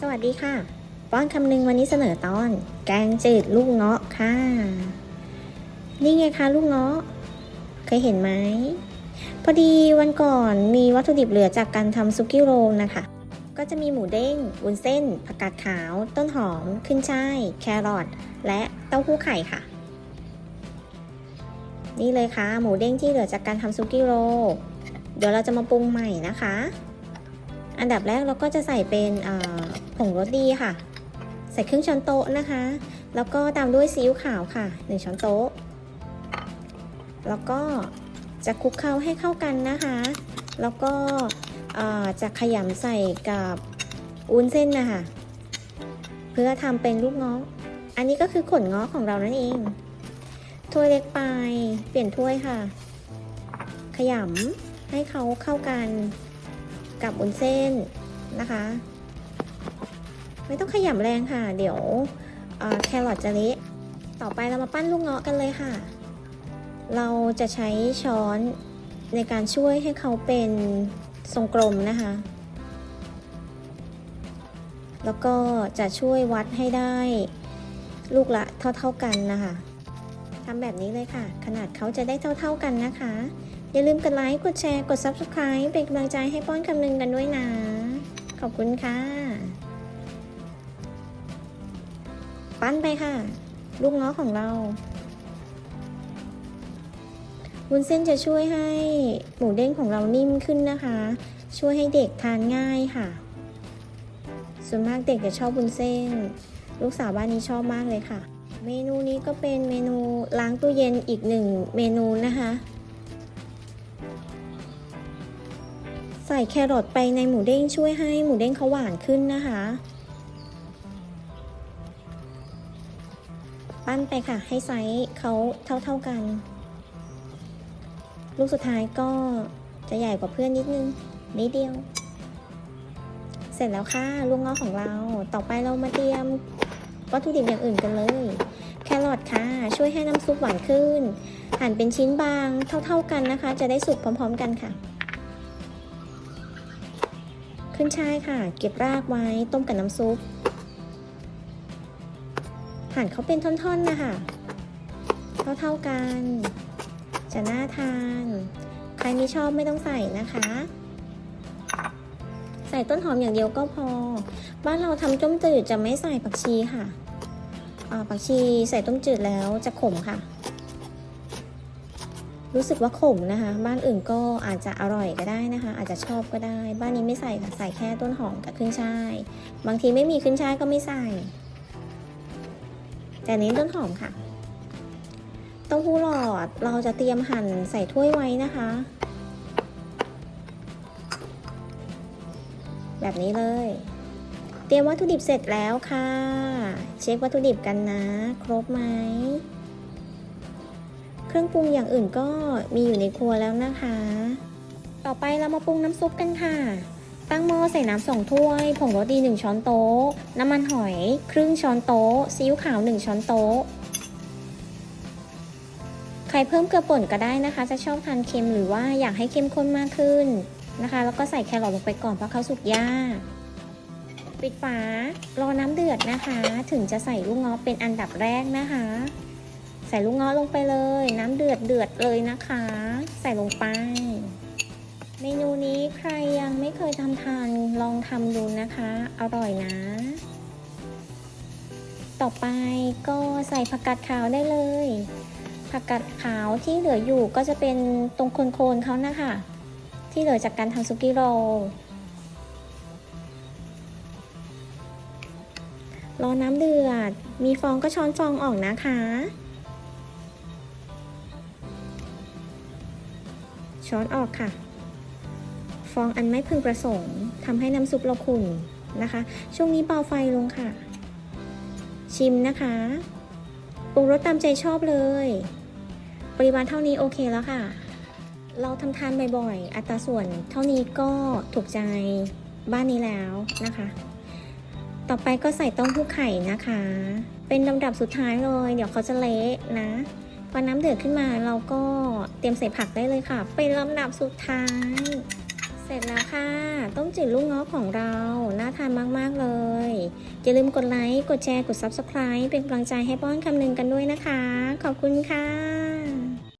สวัสดีค่ะ ป้อนคำนึงวันนี้เสนอตอน แกงจืดลูกเงาะค่ะ นี่ไงคะลูกเงาะ เคยเห็นไหม พอดีวันก่อนมีวัตถุดิบเหลือจากการทำซุกี้โรลนะคะ ก็จะมีหมูเด้งวุ้นเส้น ผักกาดขาว ต้นหอม ขึ้นช่าย แครอท และเต้าหู้ไข่ค่ะ นี่เลยค่ะ หมูเด้งที่เหลือจากการทำซุกี้โรลเดี๋ยวเราจะมาปรุงใหม่นะคะ อันดับแรกเราก็จะใส่เป็นผงรสดีค่ะ ใส่ครึ่งช้อนโต๊ะนะคะ แล้วก็ตามด้วยซีอิ๊วขาวค่ะ 1 ช้อนโต๊ะ แล้วก็จะคลุกเคล้าให้เข้ากันนะคะ แล้วก็จะขยำใส่กับอุ้นเส้นนะคะ เพื่อทำเป็นลูกงาะอันนี้ก็คือขนงาะของเรานั่นเอง ถ้วยเล็กไป เปลี่ยนถ้วยค่ะ ขยำให้เขาเข้ากัน กับวุ้นเส้นนะคะ ไม่ต้องขยำแรงค่ะ เดี๋ยวแครอทจะเละต่อไปเรามาปั้นลูกเงาะกันเลยค่ะ เราจะใช้ช้อนในการช่วยให้เขาเป็นทรงกลมนะคะ แล้วก็จะช่วยวัดให้ได้ลูกละเท่าๆกันนะคะทำแบบนี้เลยค่ะ ขนาดเขาจะได้เท่าๆกันนะคะ อย่าลืมกดไลค์ กดแชร์ กด Subscribe เป็นกำลังใจให้ป้อนคำนึงกันด้วยนะ ขอบคุณค่ะ ปั้นไปค่ะ ลูกงาะของเราวุ้นเส้นจะช่วยให้หมูเด้งของเรานิ่มขึ้นนะคะ ช่วยให้เด็กทานง่ายค่ะ ส่วนมากเด็กจะชอบวุ้นเส้น ลูกสาวบ้านนี้ชอบมากเลยค่ะ เมนูนี้ก็เป็นเมนูล้างตู้เย็นอีกหนึ่งเมนูนะคะ ใส่แครอทไปในหมูเด้งช่วยให้หมูเด้งเขาหวานขึ้นนะคะ ปั้นไปค่ะให้ไซส์เขาเท่าๆกัน ลูกสุดท้ายก็จะใหญ่กว่าเพื่อนนิดนึงนิดเดียว เสร็จแล้วค่ะลูกเงาะของเราต่อไปเรามาเตรียมวัตถุดิบอย่างอื่นกันเลย แครอทค่ะ ช่วยให้น้ำซุปหวานขึ้น หั่นเป็นชิ้นบางเท่าๆกันนะคะ จะได้สุกพร้อม ๆ กันค่ะ ขึ้นช่ายค่ะ เก็บรากไว้ต้มกับน้ำซุป หั่นเขาเป็นท่อนๆนะคะ เท่าๆกัน จะน่าทาน ใครไม่ชอบไม่ต้องใส่นะคะ ใส่ต้นหอมอย่างเดียวก็พอ บ้านเราทำต้มจืดจะไม่ใส่ผักชีค่ะอ่าผักชีใส่ต้มจืดแล้วจะขมค่ะ รู้สึกว่าขมนะคะ บ้านอื่นก็อาจจะอร่อยก็ได้นะคะ อาจจะชอบก็ได้ บ้านนี้ไม่ใส่ค่ะใส่แค่ต้นหอมกับขึ้นช่าย บางทีไม่มีขึ้นช่ายก็ไม่ใส่ แต่เน้นต้นหอมค่ะเต้าหู้หลอดเราจะเตรียมหั่นใส่ถ้วยไว้นะคะ แบบนี้เลย เตรียมวัตถุดิบเสร็จแล้วค่ะ เช็ควัตถุดิบกันนะ ครบไหม เครื่องปรุงอย่างอื่นก็มีอยู่ในครัวแล้วนะคะ ต่อไปเรามาปรุงน้ำซุปกันค่ะ ตั้งหม้อใส่น้ำสองถ้วย ผงรสดี 1 ช้อนโต๊ะ น้ำมันหอย ครึ่งช้อนโต๊ะ ซีอิ๊วขาว 1 ช้อนโต๊ะ ใครเพิ่มเกลือป่นก็ได้นะคะ จะชอบทานเค็มหรือว่าอยากให้เข้มข้นมากขึ้นนะคะ แล้วก็ใส่แครอทลงไปก่อนเพราะเขาสุกยาก ปิดฝารอน้ำเดือดนะคะ ถึงจะใส่ลูกเงาะเป็นอันดับแรกนะคะ ส่ลูกเงาะลงไปเลย น้ำเดือดเดือดเลยนะคะ ใส่ลงไป เมนูนี้ใครยังไม่เคยทำทานลองทำดูนะคะ อร่อยนะ ต่อไปก็ใส่ผักกาดขาวได้เลย ผักกาดขาวที่เหลืออยู่ก็จะเป็นตรงโคนๆเขานะคะ ที่เหลือจากการทำซุกี้โรรอน้ำเดือด มีฟองก็ช้อนฟองออกนะคะ ช้อนออกค่ะ ฟองอันไม่พึงประสงค์ทำให้น้ำซุปเราขุ่นนะคะ ช่วงนี้เบาไฟลงค่ะ ชิมนะคะปรุงรสตามใจชอบเลย ปริมาณเท่านี้โอเคแล้วค่ะ เราทำทานบ่อยๆ อัตราส่วนเท่านี้ก็ถูกใจบ้านนี้แล้วนะคะ ต่อไปก็ใส่เต้มหู้ไข่นะคะ เป็นลำดับสุดท้ายเลย เดี๋ยวเขาจะเละนะ พอน้ำเดือดขึ้นมาเราก็เตรียมใส่ผักได้เลยค่ะ เป็นลำดับสุดท้าย เสร็จแล้วค่ะ ต้มจืดลูกง้อของเรา น่าทานมาก ๆ เลย อย่าลืมกดไลค์ กดแชร์ กด Subscribe เป็นกำลังใจให้ป้อนคำหนึ่งกันด้วยนะคะ ขอบคุณค่ะ